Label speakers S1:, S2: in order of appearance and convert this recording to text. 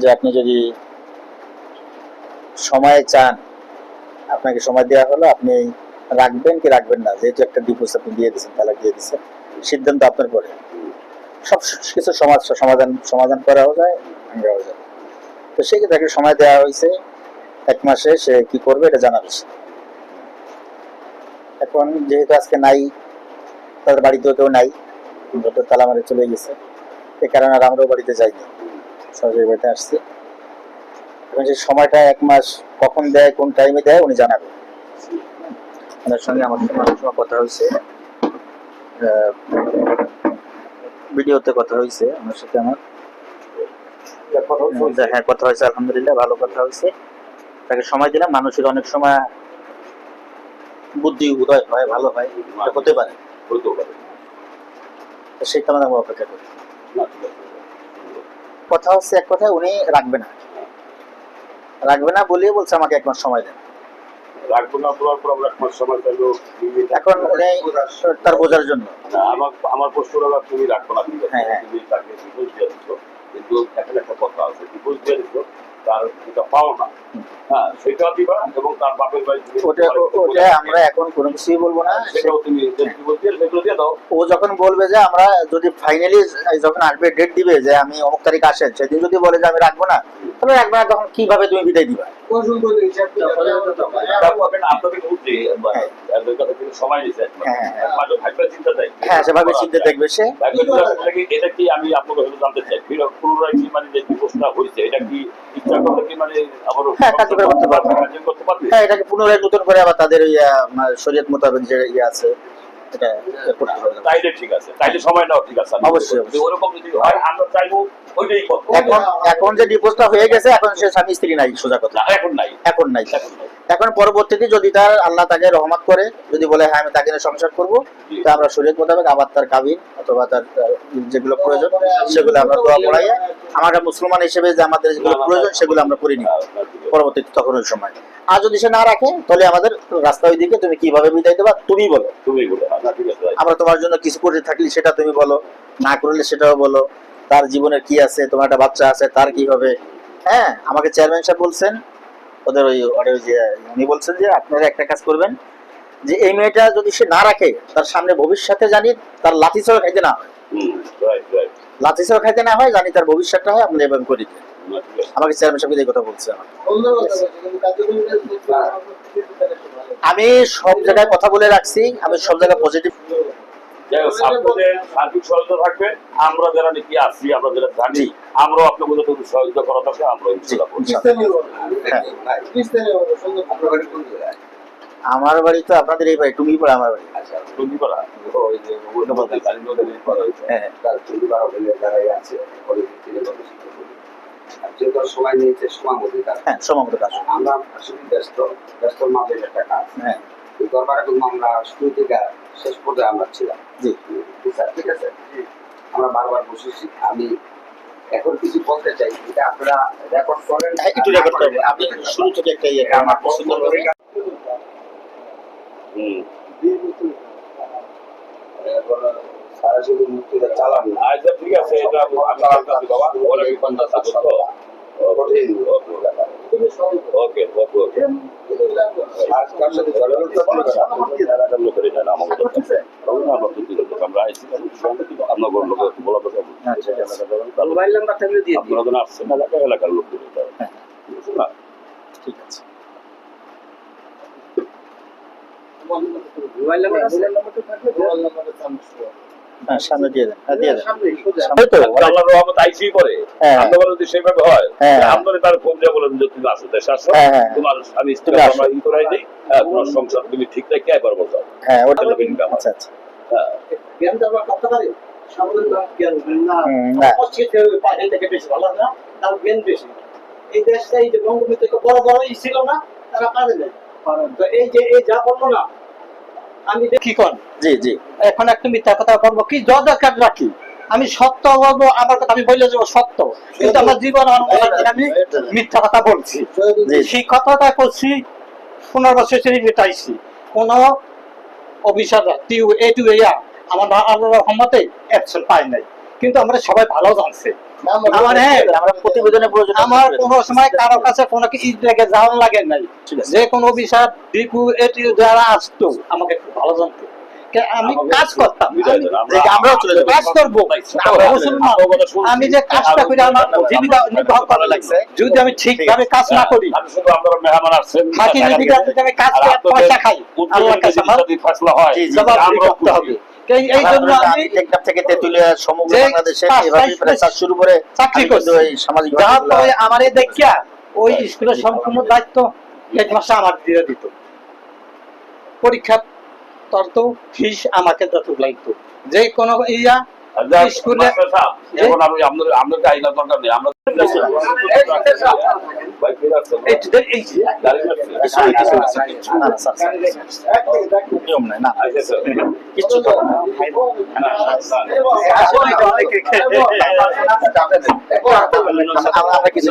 S1: যে আপনি যদি সময় চান, আপনাকে সময় দেওয়া হলো, আপনি রাখবেন কি রাখবেন না? যেহেতু একটা ডিভোর্স আপনি দিয়ে দিচ্ছেন তালাক দিয়ে দিচ্ছেন সিদ্ধান্ত আপনার পরে। সব কিছু সমাজ সমাধান সমাধান করাও যায়, ভাঙাও যায়। তো সেক্ষেত্রে তাকে সময় দেওয়া হয়েছে? এক মাসে সে কি করবে এটা জানা গেছে এখন যেহেতু আজকে নাই তাদের বাড়িতেও কেউ নাই যত তালা মারে চলে গেছে। এ কারণে আর আমরাও বাড়িতে যাইনি। সরাসরি বাড়িতে আসছি। এবং সেই সময়টা এক মাস কখন দেয়, কোন টাইমে দেয়, উনি জানাবেন ওনার সঙ্গে আমার সঙ্গে অনেক সময় কথা হয়েছে। ভিডিওতে কথা হয়েছে আমার সাথে আমার। হ্যাঁ কথা হয়েছে আলহামদুলিল্লাহ ভালো কথা হয়েছে। তাকে সময় দিলাম মানুষের অনেক সময় বুদ্ধি উদয় হয় ভালো হয় হতে পারে। সেই কারণে আমরা অপেক্ষা করি। কথা হচ্ছে এক কথা উনি রাখবে না। রাখবে না বলেই বলছে আমাকে এক মাস সময় দেন।
S2: রাখব না তোলার পর আমরা তোমার সময় চাইলো
S1: এখন তার বোঝার জন্য।
S2: আমার আমার প্রশ্ন তুমি রাখব না।
S1: হ্যাঁ, হ্যাঁ।
S2: তুমি তাকে ডিভোর্স দিয়ে দিচ্ছ কিন্তু এখন একটা কথা আছে। ডিভোর্স দিয়ে দিচ্ছ তার যেটা পাও না হ্যাঁ সেটা দিবা এবং তার বাপের বাড়ি
S1: ওটা ওটা আমরা এখন কোনো কিছুই বলব না।
S2: সেটাও তুমি ডিভোর্স দিয়ে সেগুলো দিয়ে দাও।
S1: ও যখন বলবে যে আমরা যদি ফাইনালি যখন আসবে ডেট দিবে যে আমি অমুক তারিখ আসেন সেদিন যদি বলে যে আমি রাখব না না তখন কীভাবে তুমি বিদায় দিবা? হ্যাঁ, হ্যাঁ। হ্যাঁ সেভাবে চিন্তা দেখবে সে
S2: এটা কি- এটা আমি আপনাকে জানতে চাই। পুনরায় কি মানে যে ডিভোর্সটা হয়েছে এটা কি ইচ্ছা করলে কি মানে আবার
S1: হ্যাঁ, কার্যকর করতে পারবে। হ্যাঁ এটাকে পুনরায় নতুন করে আবার তাদের ওই শরীয়ত মোতাবেক যে ইয়ে আছে এটা করতে পারবে
S2: তাইলে ঠিক আছে তাইলে সময় নাও ঠিক আছে।
S1: অবশ্যই,
S2: যদি ওরকম যদি হয় আমরা চাইব ওইটাই করব।
S1: এখন এখন যে ডিভোর্সটা হয়ে গেছে এখন সে স্বামী স্ত্রী নাই সোজা কথা।
S2: এখন নাই।
S1: এখন নাই।
S2: এখন
S1: পরবর্তীতে যদি তার আল্লাহ তাকে রহমত করে যদি বলে হ্যাঁ আমি তাকে সংসার করব তা আমরা শরীয়ত মোতাবেক আবার তার কাবিন অথবা তার যেগুলো প্রয়োজন সেগুলো আমরা দোয়া পড়াইয়া আমরা মুসলমান হিসেবে যে আমাদের যেগুলো প্রয়োজন সেগুলো আমরা করিনি পরবর্তীতে তখন ওই সময়। আর যদি সে না রাখে তাহলে আমাদের রাস্তা ওই দিকে তুমি কীভাবে বিদায় দেবা তুমি বলো।
S2: তুমি বলে
S1: আমরা তোমার জন্য কিছু করে থাকলে সেটা তুমি বলো না করলে সেটাও বলো। তার জীবনের কি আছে তোমার একটা বাচ্চা আছে তার কি হবে হ্যাঁ আমাকে চেয়ারম্যান সাহেব বলছেন ওদের ওই ওদের যে উনি বলছেন যে আপনারা একটা কাজ করবেন যে এই মেয়েটা যদি সে না রাখে তার সামনে ভবিষ্যতে জানি তার লাঠি ছাড়া খাইতে না হয়।
S2: হুম রাইট রাইট
S1: লাঠি ছাড়া খাইতে না হয় জানি তার ভবিষ্যৎটা হয় আপনি এভাবে করে আমাকে চেয়ারম্যান সাহেব এই কথা বলছে আমার আমি সব জায়গায় কথা বলে রাখছি আমি সব জায়গায় পজিটিভ
S2: থাকবে। আমরা যারা নাকি আছি আমরা যারা জানি আমরাও আপনাদের যদি সহযোগিতা করা থাকে আমরা
S1: আমার বাড়ি তো আপনাদের এই বাড়ি টুঙ্গিপাড়া আমার বাড়ি।
S2: আচ্ছা, টুঙ্গি পাড়া?
S1: হ্যাঁ।
S3: যেহেতু সময় নিয়েছে সময় কাজ
S1: হ্যাঁ সমাপ্ত কাজ
S3: আমরা আসলে ব্যস্ত ব্যস্ত মাঝে একটা কাজ
S1: হ্যাঁ।
S3: দরবার এখন আমরা শুরু থেকে শেষ পর্যায়ে আমরা ছিলাম।
S1: জি।
S3: জি স্যার ঠিক আছে? আমরা বারবার বসেছি। আমি এখন কিছু বলতে চাই এটা আপনারা রেকর্ড করেন
S1: হ্যাঁ, একটু রেকর্ড করবেন আপনি শুরু থেকে একটা ইয়ে
S3: আমার
S1: করে।
S2: হুম।
S3: সরাসরি মুক্তিটা চালান
S2: আচ্ছা, ঠিক আছে, এটা আমি আপনার বাবা, ওরা কি কন্যা আছে তো?
S3: কঠিন
S2: ওকে, ওকে, ওকে।
S3: আর কার সাথে ঝগড়া করতে না।
S2: এলাকার লোকেরই জানে, আছে। আমরা আমরা তো আমরা আইছি, আমরা বড় লোক বলা কথা
S1: আচ্ছা, আচ্ছা।
S3: মোবাইল নাম্বার থাকলে দিয়ে
S2: আপনারা যখন আসছেন এলাকা এলাকার লোক দিলে তো।
S1: হ্যাঁ।
S2: না?
S1: আছে
S3: মোবাইল নাম্বার আছে
S1: হ্যাঁ সামনে দিয়ে দেন। হ্যাঁ দিয়ে দেন।
S3: সামনে সোজা।
S1: সামনে তো
S2: আল্লাহর রহমত আইসি করে। আমরা সেভাবে হয়। তার ফোন দিয়ে বলেন যে তুমি আসো দেশে আসো। তোমার স্বামী স্ত্রী আমরা ই করাই দিই। তোমার সংসার তুমি ঠিক থাকে একবার বলছো
S1: হ্যাঁ ওটা
S2: তাহলে
S1: আচ্ছা আচ্ছা।
S3: জ্ঞান দেওয়া করতে পারে সাধারণ জ্ঞান না।
S1: হুম, না।
S3: অশিক্ষিত থেকে বেশি ভালো না তার জ্ঞান বেশি। এই দেশটা এই যে বঙ্গবন্ধু থেকে বড় বড় ই ছিল না তারা পারে না তো এই যে এই যা বলল না আমি কি
S1: জি জি।
S3: এখন একটা মিথ্যা কথা বলব কি? জ দরকার রাখি। আমি সত্য বলব আমার কথা আমি বলে যাব সত্য। কিন্তু আমার জীবন যে আমি মিথ্যা কথা বলছি। সেই কথাটা করছি পনেরো বছর ছেড়ে মিটাইছি। কোন অফিসার টিউ এ টু ইয়া আমার আল্লাহ রহমতে অ্যাকশন পাই নাই। কিন্তু আমরা সবাই ভালো জানছে। আমার হ্যাঁ।
S1: আমরা প্রতিবেদনে প্রয়োজন
S3: আমার কোন সময় কারও কাছে কোনো লেগে যাওয়ার লাগে নাই। যে কোনো ডিপু এটিও যারা আসতো আমাকে ভালো জানতো। আমি কাজ করতাম।
S1: যে আমরাও চলে যাব।
S3: কাজ করব আমি যে কাজটা করে আমার নির্বাহ করা লাগছে। যদি আমি ঠিকভাবে কাজ না করি
S2: আমি শুধু আপনারা মেহমান আসছেন
S3: ফাঁকি যদি আমি কাজ করে পয়সা খাই আল্লাহর কাছে আমার
S2: হয়
S3: হবে। এই- এই জন্য আমি
S1: টেকনাফ থেকে তেতুলিয়া সমগ্র বাংলাদেশে এভাবে
S3: বাইশ
S1: শুরু করে
S3: চাকরি করছি।
S1: এই সামাজিক
S3: যা তো
S1: বাধাগুলা-
S3: আমার দেখিয়া ওই স্কুলের সম্পূর্ণ দায়িত্ব হেডমাস্টার আমার দিয়ে দিত। পরীক্ষা তত ফিস আমাকে যত লাগতো। যে কোনো ইয়া স্কুলে
S2: এখন আমি আপনাদের আপনাদের আইনার দরকার নেই। আমরা
S1: নিয়ম নাই না
S2: আচ্ছা।
S1: কিছু
S2: হ্যাঁ,
S1: আমরা কিছু।